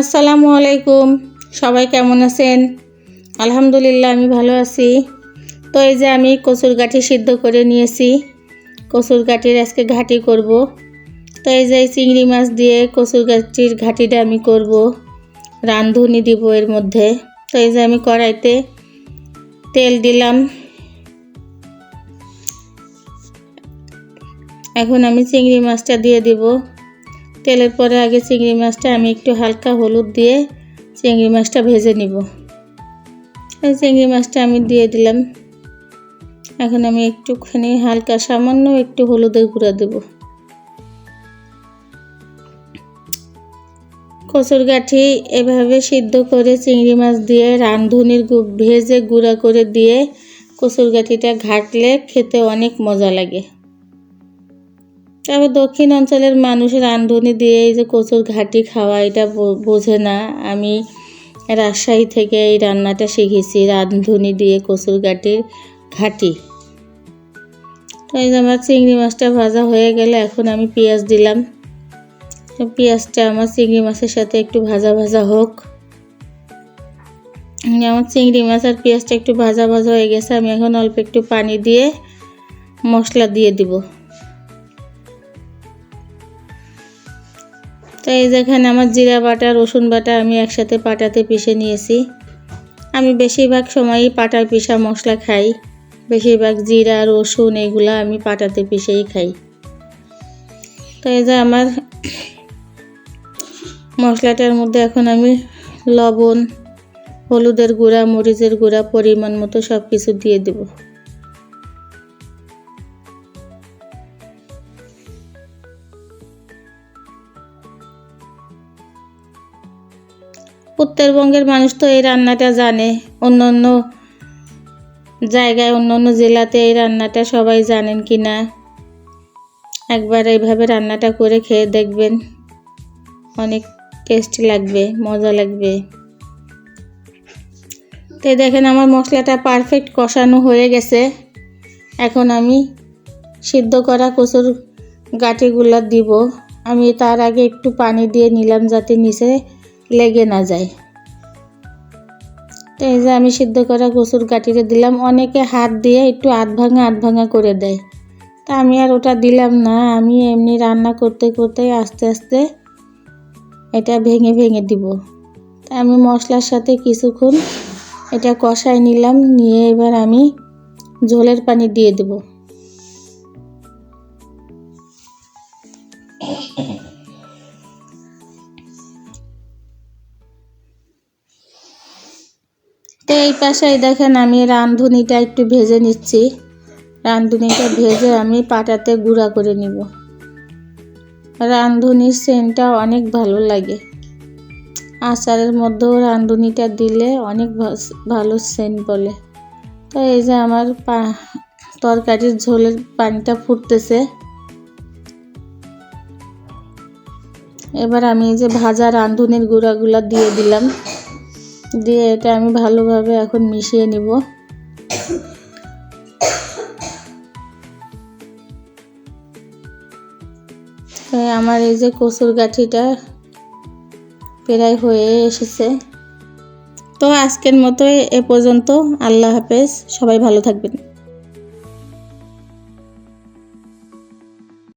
আসসালামু আলাইকুম। সবাই কেমন আছেন? আলহামদুলিল্লাহ, আমি ভালো আছি। তো এই যে আমি কচুর গাঠি সিদ্ধ করে নিয়েছি। কচুর গাঠির আজকে ঘাটি করব। তো এই যে চিংড়ি মাছ দিয়ে কচুর গাঠির ঘাটিটা আমি করব। রাঁধুনি দিব এর মধ্যে। তো এই যে আমি কড়াইতে তেল দিলাম। এখন আমি চিংড়ি মাছটা দিয়ে দিব। তেলের পরে আগে চিংড়ি মাছটা আমি একটু হালকা হলুদ দিয়ে চিংড়ি মাছটা ভেজে নিব। এই চিংড়ি মাছটা আমি দিয়ে দিলাম। এখন আমি একটুখানি হালকা সামান্য একটু হলুদের গুঁড়া দেব। কচুর গাঠি এভাবে সিদ্ধ করে চিংড়ি মাছ দিয়ে রাঁধুনির ভেজে গুঁড়া করে দিয়ে কচুর গাঠিটা ঘাটলে খেতে অনেক মজা লাগে। তবে দক্ষিণ অঞ্চলের মানুষ রাঁধুনি দিয়ে এই যে কচুর ঘাটি খাওয়া, এটা বোঝে না। আমি রাজশাহী থেকে এই রান্নাটা শিখেছি, রাঁধুনি দিয়ে কচুর ঘাটির ঘাটি। তো এই যে আমার চিংড়ি মাছটা ভাজা হয়ে গেলে এখন আমি পেঁয়াজ দিলাম। তো পেঁয়াজটা আমার চিংড়ি মাছের সাথে একটু ভাজা ভাজা হোক। আমার চিংড়ি মাছ আর পেঁয়াজটা একটু ভাজা ভাজা হয়ে গেছে, আমি এখন অল্প একটু পানি দিয়ে মশলা দিয়ে দিব। তো এই যেখানে আমার জিরা বাটা, রসুন বাটা আমি একসাথে পাটাতে পিষে নিয়েছি। আমি বেশিরভাগ সময়ই পাটার পিষা মশলা খাই। বেশিরভাগ জিরা, রসুন এগুলো আমি পাটাতে পিষেই খাই। তো এই যে আমার মশলাটার মধ্যে এখন আমি লবণ, হলুদের গুঁড়া, মরিচের গুঁড়া পরিমাণ মতো সব কিছু দিয়ে দেবো। উত্তরবঙ্গের মানুষ তো এই রান্নাটা জানে। অন্য অন্য জায়গায়, অন্য অন্য জেলাতে এই রান্নাটা সবাই জানেন কি না। একবার এইভাবে রান্নাটা করে খেয়ে দেখবেন। অনেক টেস্টি লাগবে, মজা লাগবে। তো দেখেন আমার মশলাটা পারফেক্ট কষানো হয়ে গেছে। এখন আমি সিদ্ধ করা কচুর গাঁটিগুলো দিব। আমি তার আগে একটু পানি দিয়ে নিলাম যাতে নিচে লেগে না যায়। তো এই যে আমি সিদ্ধ করা কচুর কাটিতে দিলাম, অনেকে হাত দিয়ে একটু আধ ভাঙা আধ ভাঙা করে দেয়। তা আমি আর ওটা দিলাম না, আমি এমনি রান্না করতে করতে আস্তে আস্তে এটা ভেঙে ভেঙে দিব। তা আমি মশলার সাথে কিছুক্ষণ এটা কষাই নিলাম, নিয়ে এবার আমি ঝোলের পানি দিয়ে দেবো। এই পাশে দেখেন আমি রাঁধুনিটা একটু ভেজে নিচ্ছি। রাঁধুনিটা ভেজে আমি পাটাতে গুঁড়া করে নিব। রাঁধুনির সেন্টটা অনেক ভালো লাগে। আচারের মধ্যেও রাঁধুনিটা দিলে অনেক ভালো সেন্ট বলে। তো এই যে আমার পা, তরকারির ঝোলের পানিটা ফুটতেছে। এবার আমি এই যে ভাজা রাঁধুনির গুঁড়াগুলো দিয়ে দিলাম। দিয়ে এটা আমি ভালোভাবে এখন মিশিয়ে নিব। আমার এই যে কচুর গাঠিটা প্রায় হয়ে এসেছে। তো আজকের মতো এ পর্যন্ত। আল্লাহ হাফেজ। সবাই ভালো থাকবেন।